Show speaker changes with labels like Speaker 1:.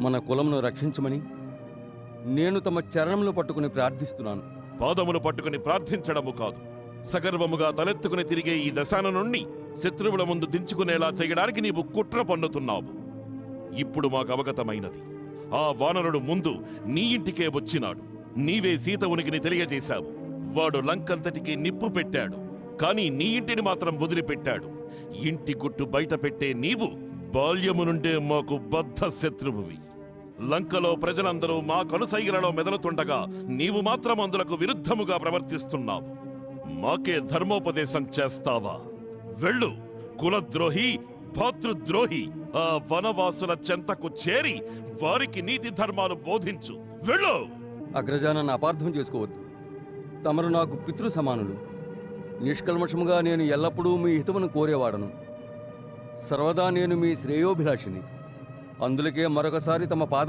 Speaker 1: మన కులమును రక్షించమని నేను తమ చరణంలో పట్టుకుని ప్రార్థిస్తున్నాను.
Speaker 2: పాదములు పట్టుకుని ప్రార్థించడము కాదు. సగర్వముగా తలెత్తుకుని తిరిగే ఈ దశాన నుండి శత్రువుల ముందు దించుకునేలా చేయడానికి నీవు కుట్ర పన్నుతున్నావు. ఇప్పుడు మాకు అవగతమైనది. ఆ వానరుడు ముందు నీ ఇంటికే వచ్చినాడు. నీవే సీత ఉనికిని తెలియజేశావు. వాడు లంకంతటికి నిప్పు పెట్టాడు. కాని నీ ఇంటిని మాత్రం వదిలిపెట్టాడు. ఇంటి గుట్టు బయట పెట్టే నీవు బాల్యము నుండే మాకు బద్ధ శత్రువువి లంకలో ప్రజలందరూ మా కనుసైగలలో మెదలుతుండగా నీవు మాత్రం అందులకు విరుద్ధముగా ప్రవర్తిస్తున్నావు. మాకే ధర్మోపదేశం చేస్తావా? వెళ్ళు కులద్రోహి భాతృద్రోహి ఆ వనవాసుల చెంతకు చేరి వారికి నీతి ధర్మాలు బోధించు. వెళ్ళు!
Speaker 1: అగ్రజానన్న అపార్థం చేసుకోవద్దు. తమరు నాకు పితృ సమానులు. నిష్కల్మషముగా నేను ఎల్లప్పుడూ మీ హితమును కోరేవాడను. సర్వదా నేను మీ శ్రేయోభిలాషిని. అందులకే మరొకసారి తమ పాదం